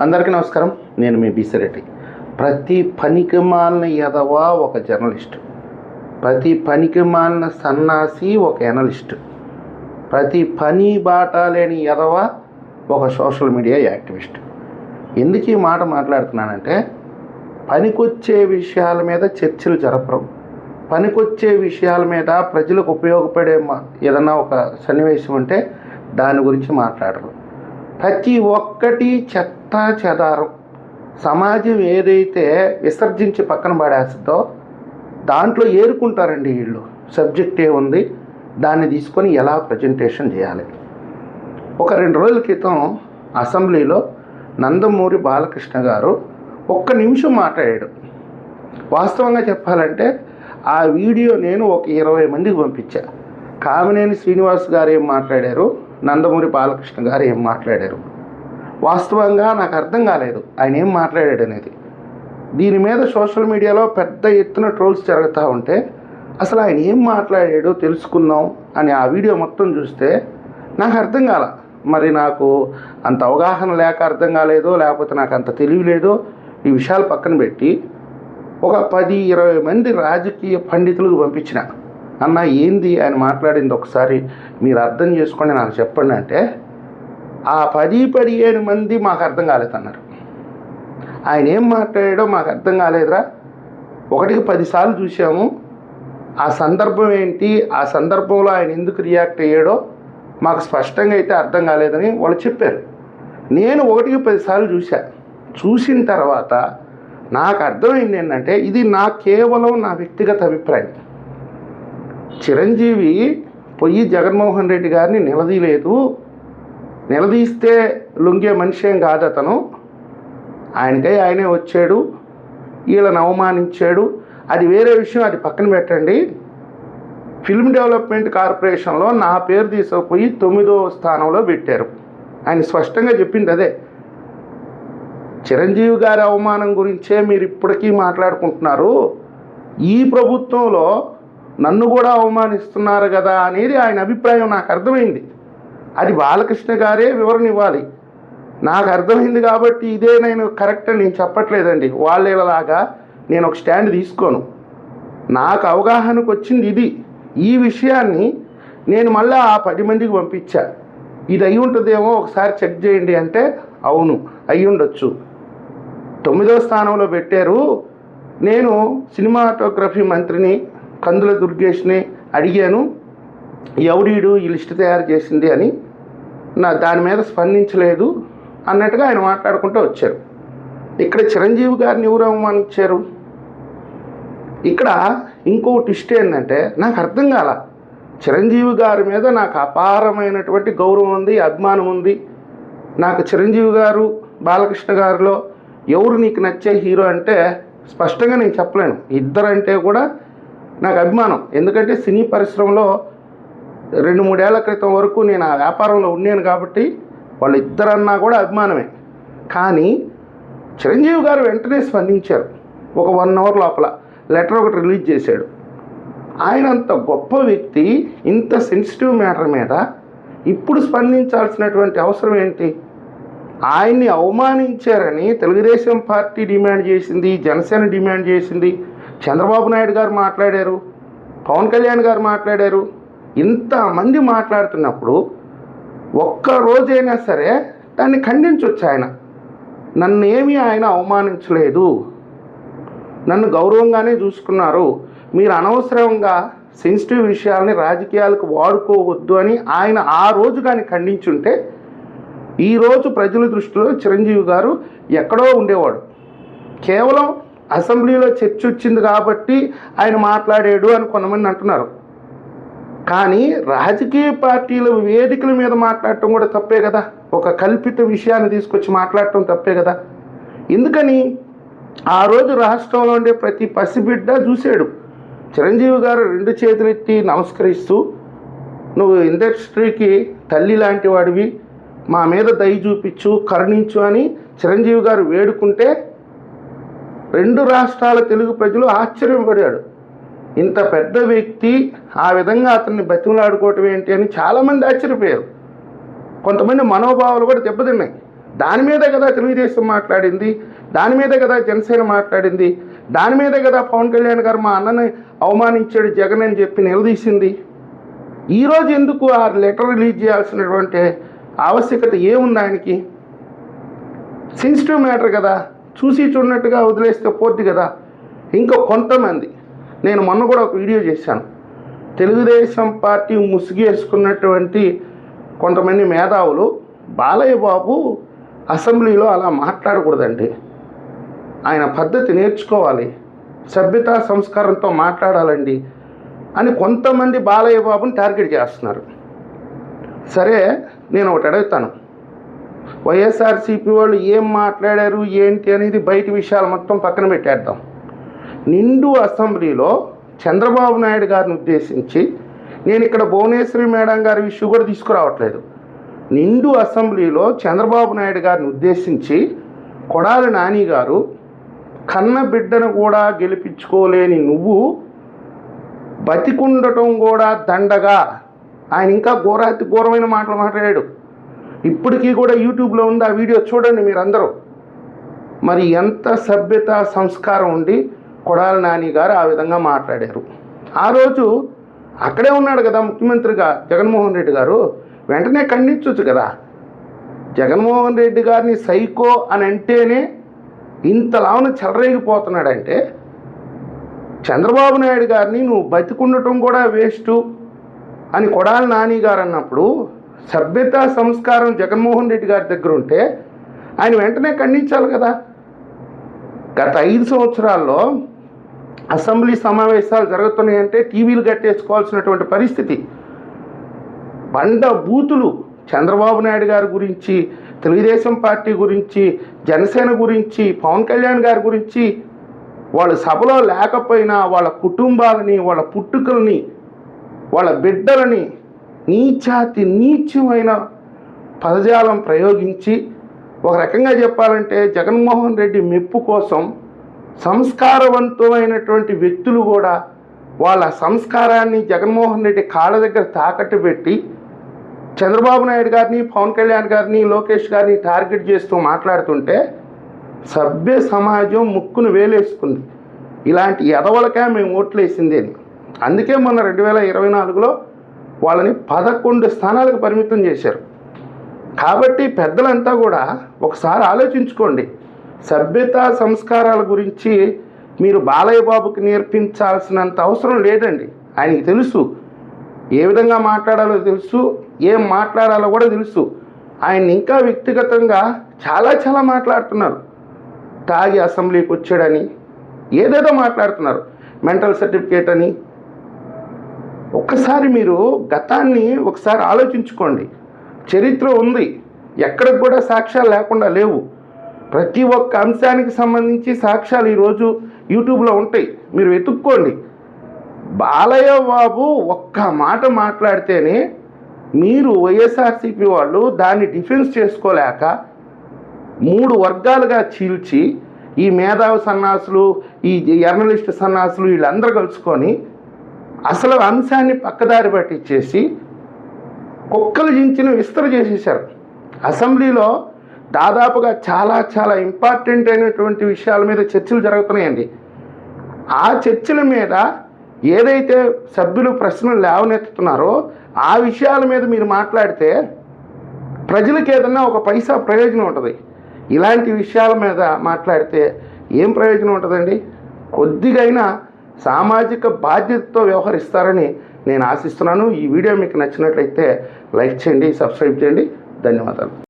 అందరికీ నమస్కారం. నేను మీ బిసిరెడ్డి ప్రతి పనికి మాలిన ఎదవా ఒక జర్నలిస్ట్. ప్రతి పనికి మాలిన సన్నాసి ఒక ఎనలిస్ట్. ప్రతి పని బాట లేని ఎదవా ఒక సోషల్ మీడియా యాక్టివిస్ట్. ఎందుకు ఈ మాట మాట్లాడుతున్నానంటే పనికొచ్చే విషయాల మీద చర్చలు జరపరు పనికొచ్చే విషయాల మీద ప్రజలకు ఉపయోగపడే మా- ఏదన్నా ఒక సన్నివేశం ఉంటే దాని గురించి మాట్లాడరు ప్రతి ఒక్కటి చెత్త చెదారం సమాజం ఏదైతే విసర్జించి పక్కన పడేస్తుందో దాంట్లో ఏరుకుంటారండి వీళ్ళు. సబ్జెక్ట్ ఏముంది దాన్ని తీసుకొని ఎలా ప్రజెంటేషన్ చేయాలి? ఒక రెండు రోజుల క్రితం అసెంబ్లీలో నందమూరి బాలకృష్ణ గారు ఒక్క నిమిషం మాట్లాడాడు. వాస్తవంగా చెప్పాలంటే ఆ వీడియో నేను ఒక ఇరవై మందికి పంపించా. కామినేని శ్రీనివాస్ గారు ఏం మాట్లాడారు? నందమూరి బాలకృష్ణ గారు ఏం మాట్లాడారు? వాస్తవంగా నాకు అర్థం కాలేదు. ఆయన ఏం మాట్లాడాడు అనేది. దీని మీద సోషల్ మీడియాలో పెద్ద ఎత్తున ట్రోల్స్ జరుగుతూ ఉంటే అసలు ఆయన ఏం మాట్లాడాడో తెలుసుకుందాం అని ఆ వీడియో మొత్తం చూస్తే నాకు అర్థం కాల. మరి నాకు అంత అవగాహన లేక అర్థం కాలేదో లేకపోతే నాకు అంత తెలివి లేదో ఈ విషయాలు పక్కన పెట్టి ఒక పది ఇరవై మంది రాజకీయ పండితులకు పంపించిన. అన్న ఏంది ఆయన మాట్లాడింది ఒకసారి మీరు అర్థం చేసుకొని నాకు చెప్పండి అంటే ఆ పది పదిహేను మంది మాకు అర్థం కాలేదన్నారు ఆయన ఏం మాట్లాడాడో మాకు అర్థం కాలేదురా. ఒకటికి పదిసార్లు చూసాము ఆ సందర్భం ఏంటి? ఆ సందర్భంలో ఆయన ఎందుకు రియాక్ట్ అయ్యాడో మాకు స్పష్టంగా అయితే అర్థం కాలేదని వాళ్ళు చెప్పారు. నేను ఒకటికి పదిసార్లు చూశా. చూసిన తర్వాత నాకు అర్థమైంది ఏంటంటే ఇది నా కేవలం నా వ్యక్తిగత అభిప్రాయం. చిరంజీవి పొయ్యి జగన్మోహన్ రెడ్డి గారిని నిలదీయలేదు. నిలదీస్తే లొంగే మనిషి ఏం కాదు అతను. ఆయనకై ఆయనే వచ్చాడు. వీళ్ళని అవమానించాడు. అది వేరే విషయం అది పక్కన పెట్టండి. ఫిల్మ్ డెవలప్మెంట్ కార్పొరేషన్లో నా పేరు తీసుకుపోయి తొమ్మిదో స్థానంలో పెట్టారు. ఆయన స్పష్టంగా చెప్పింది అదే. చిరంజీవి గారి అవమానం గురించే మీరు ఇప్పటికీ మాట్లాడుకుంటున్నారు. ఈ ప్రభుత్వంలో నన్ను కూడా అవమానిస్తున్నారు కదా అనేది ఆయన అభిప్రాయం నాకు అర్థమైంది. అది బాలకృష్ణ గారే వివరణ ఇవ్వాలి. నాకు అర్థమైంది కాబట్టి ఇదే నేను కరెక్ట్ అని నేను చెప్పట్లేదండి. వాళ్ళలాగా నేను ఒక స్టాండ్ తీసుకోను. నాకు అవగాహనకు వచ్చింది ఇది. ఈ విషయాన్ని నేను మళ్ళీ ఆ పది మందికి పంపించా. ఇది అయి ఉంటుందేమో ఒకసారి చెక్ చేయండి అంటే అవును అయి ఉండొచ్చు. తొమ్మిదో స్థానంలో పెట్టారు. నేను సినిమాటోగ్రఫీ మంత్రిని కందుల దుర్గేష్ని అడిగాను. ఎవడీడు ఈ లిస్ట్ తయారు చేసింది అని నా దాని మీద స్పందించలేదు అన్నట్టుగా ఆయన మాట్లాడుకుంటూ వచ్చారు. ఇక్కడ చిరంజీవి గారిని ఎవరు అవమానించారు? ఇక్కడ ఇంకో ట్విస్ట్ ఏంటంటే నాకు అర్థం కాల. చిరంజీవి గారి మీద నాకు అపారమైనటువంటి గౌరవం ఉంది అభిమానం ఉంది. నాకు చిరంజీవి గారు బాలకృష్ణ గారిలో ఎవరు నీకు నచ్చే హీరో అంటే స్పష్టంగా నేను చెప్పలేను. ఇద్దరంటే కూడా నాకు అభిమానం. ఎందుకంటే సినీ పరిశ్రమలో రెండు మూడేళ్ళ క్రితం వరకు నేను ఆ వ్యాపారంలో ఉన్నాను కాబట్టి వాళ్ళిద్దరన్నా కూడా అభిమానమే. కానీ చిరంజీవి గారు వెంటనే స్పందించారు. ఒక వన్ అవర్ లోపల లెటర్ ఒకటి రిలీజ్ చేశాడు. ఆయన అంత గొప్ప వ్యక్తి ఇంత సెన్సిటివ్ మ్యాటర్ మీద ఇప్పుడు స్పందించాల్సినటువంటి అవసరం ఏంటి? ఆయన్ని అవమానించారని తెలుగుదేశం పార్టీ డిమాండ్ చేసింది జనసేన డిమాండ్ చేసింది. చంద్రబాబు నాయుడు గారు మాట్లాడారు పవన్ కళ్యాణ్ గారు మాట్లాడారు. ఇంతమంది మాట్లాడుతున్నప్పుడు ఒక్క రోజైనా సరే దాన్ని ఖండించవచ్చు ఆయన. నన్ను ఏమీ ఆయన అవమానించలేదు. నన్ను గౌరవంగానే చూసుకున్నారు. మీరు అనవసరంగా సెన్సిటివ్ విషయాల్ని రాజకీయాలకు వాడుకోవద్దు అని ఆయన ఆ రోజు కానీ ఖండించుంటే ఈరోజు ప్రజల దృష్టిలో చిరంజీవి గారు ఎక్కడో ఉండేవాడు. కేవలం అసెంబ్లీలో చర్చ వచ్చింది కాబట్టి ఆయన మాట్లాడాడు అని కొంతమంది అంటున్నారు. కానీ రాజకీయ పార్టీల వేదికల మీద మాట్లాడటం కూడా తప్పే కదా. ఒక కల్పిత విషయాన్ని తీసుకొచ్చి మాట్లాడటం తప్పే కదా. ఎందుకని? ఆ రోజు రాష్ట్రంలో ఉండే ప్రతి పసిబిడ్డ చూశాడు చిరంజీవి గారు రెండు చేతులెత్తి నమస్కరిస్తూ నువ్వు ఇండస్ట్రీకి తల్లి లాంటి వాడివి. మా మీద దయ చూపించు కరుణించు అని చిరంజీవి గారు వేడుకుంటే రెండు రాష్ట్రాల తెలుగు ప్రజలు ఆశ్చర్యపడాడు ఇంత పెద్ద వ్యక్తి ఆ విధంగా అతన్ని బతిమలాడుకోవటం ఏంటి అని చాలామంది ఆశ్చర్యపోయారు. కొంతమంది మనోభావాలు కూడా దెబ్బతిన్నాయి. దాని మీద కదా తెలుగుదేశం మాట్లాడింది దాని మీద కదా జనసేన మాట్లాడింది దాని మీద కదా పవన్ కళ్యాణ్ గారు మా అన్నని అవమానించాడు జగన్ అని చెప్పి నిలదీసింది. ఈరోజు ఎందుకు ఆ లెటర్ రిలీజ్ చేయాల్సినటువంటి ఆవశ్యకత ఏముంది ఆయనకి? సెన్సిటివ్ మ్యాటర్ కదా చూసి చూడనట్టుగా వదిలేస్తే పోద్ది కదా. ఇంకా కొంతమంది నేను మొన్న కూడా ఒక వీడియో చేశాను. తెలుగుదేశం పార్టీ ముసుగేసుకున్నటువంటి కొంతమంది మేధావులు బాలయ్య బాబు అసెంబ్లీలో అలా మాట్లాడకూడదండి. ఆయన పద్ధతి నేర్చుకోవాలి. సభ్యతా సంస్కారంతో మాట్లాడాలండి అని కొంతమంది బాలయ్య బాబుని టార్గెట్ చేస్తున్నారు. సరే నేను ఒకటి అడుగుతాను. వైఎస్ఆర్సీపీ వాళ్ళు ఏం మాట్లాడారు ఏంటి అనేది బయట విషయాలు మొత్తం పక్కన పెట్టేద్దాం. నిండు అసెంబ్లీలో చంద్రబాబు నాయుడు గారిని ఉద్దేశించి నేను ఇక్కడ భువనేశ్వరి మేడం గారి ఇష్యూ కూడా తీసుకురావట్లేదు. నిండు అసెంబ్లీలో చంద్రబాబు నాయుడు గారిని ఉద్దేశించి కొడాలి నాని గారు కన్న బిడ్డను కూడా గెలిపించుకోలేని నువ్వు బతికుండటం కూడా దండగా. ఆయన ఇంకా ఘోరాతి ఘోరమైన మాటలు మాట్లాడాడు. ఇప్పటికీ కూడా యూట్యూబ్లో ఉంది ఆ వీడియో చూడండి మీరందరూ. మరి ఎంత సభ్యత సంస్కారం ఉండి కొడాల నాని గారు ఆ విధంగా మాట్లాడారు. ఆ రోజు అక్కడే ఉన్నాడు కదా ముఖ్యమంత్రిగా జగన్మోహన్ రెడ్డి గారు వెంటనే ఖండించవచ్చు కదా. జగన్మోహన్ రెడ్డి గారిని సైకో అని అంటేనే ఇంతలావున చెలరేగిపోతున్నాడంటే చంద్రబాబు నాయుడు గారిని నువ్వు బతికుండటం కూడా వేస్టు అని కొడాలి నాని గారు అన్నప్పుడు సభ్యత సంస్కారం జగన్మోహన్ రెడ్డి గారి దగ్గర ఉంటే ఆయన వెంటనే ఖండించాలి కదా. గత ఐదు సంవత్సరాల్లో అసెంబ్లీ సమావేశాలు జరుగుతున్నాయంటే టీవీలు కట్టేసుకోవాల్సినటువంటి పరిస్థితి. బండ బూతులు చంద్రబాబు నాయుడు గారి గురించి తెలుగుదేశం పార్టీ గురించి జనసేన గురించి పవన్ కళ్యాణ్ గారి గురించి వాళ్ళ సభలో లేకపోయినా వాళ్ళ కుటుంబాలని వాళ్ళ పుట్టుకల్ని వాళ్ళ బిడ్డలని నీచాతి నీచమైన పదజాలం ప్రయోగించి ఒక రకంగా చెప్పాలంటే జగన్మోహన్ రెడ్డి మెప్పు కోసం సంస్కారవంతమైనటువంటి వ్యక్తులు కూడా వాళ్ళ సంస్కారాన్ని జగన్మోహన్ రెడ్డి కాళ్ళ దగ్గర తాకట్టు పెట్టి చంద్రబాబు నాయుడు గారిని పవన్ కళ్యాణ్ గారిని లోకేష్ గారిని టార్గెట్ చేస్తూ మాట్లాడుతుంటే సభ్య సమాజం ముక్కును వేలేసుకుంది. ఇలాంటి ఎదవలకే మేము ఓట్లేసింది అని. అందుకే మొన్న రెండు వేల ఇరవై నాలుగులో వాళ్ళని పదకొండు స్థానాలకు పరిమితం చేశారు. కాబట్టి పెద్దలంతా కూడా ఒకసారి ఆలోచించుకోండి. సభ్యత సంస్కారాల గురించి మీరు బాలయ్య బాబుకి నేర్పించాల్సినంత అవసరం లేదండి. ఆయనకి తెలుసు. ఏ విధంగా మాట్లాడాలో తెలుసు. ఏం మాట్లాడాలో కూడా తెలుసు. ఆయన ఇంకా వ్యక్తిగతంగా చాలా చాలా మాట్లాడుతున్నారు. తాగి అసెంబ్లీకి వచ్చాడని ఏదేదో మాట్లాడుతున్నారు. మెంటల్ సర్టిఫికేట్ అని. ఒక్కసారి మీరు గతాన్ని ఒకసారి ఆలోచించుకోండి. చరిత్ర ఉంది. ఎక్కడికి కూడా సాక్ష్యాలు లేకుండా లేవు. ప్రతి ఒక్క అంశానికి సంబంధించి సాక్ష్యాలు ఈరోజు యూట్యూబ్లో ఉంటాయి. మీరు వెతుక్కోండి. బాలయ్య బాబు ఒక్క మాట మాట్లాడితేనే మీరు వైఎస్ఆర్సీపీ వాళ్ళు దాన్ని డిఫెన్స్ చేసుకోలేక మూడు వర్గాలుగా చీల్చి ఈ మేధావి సన్నాసులు ఈ జర్నలిస్ట్ సన్నాసులు వీళ్ళందరూ కలుసుకొని అసలు అంశాన్ని పక్కదారి పట్టించేసి కుక్కలు జించిన విస్తర చేసేసారు అసెంబ్లీలో దాదాపుగా చాలా చాలా ఇంపార్టెంట్ అయినటువంటి విషయాల మీద చర్చలు జరుగుతున్నాయండి. ఆ చర్చల మీద ఏదైతే సభ్యులు ప్రశ్నలు లేవనెత్తుతున్నారో ఆ విషయాల మీద మీరు మాట్లాడితే ప్రజలకు ఏదన్నా ఒక పైసా ప్రయోజనం ఉంటుంది. ఇలాంటి విషయాల మీద మాట్లాడితే ఏం ప్రయోజనం ఉంటుందండి? కొద్దిగైనా సామాజిక బాధ్యతతో వ్యవహరిస్తారని నేను ఆశిస్తున్నాను. ఈ వీడియో మీకు నచ్చినట్లయితే లైక్ చేయండి సబ్స్క్రైబ్ చేయండి. ధన్యవాదాలు.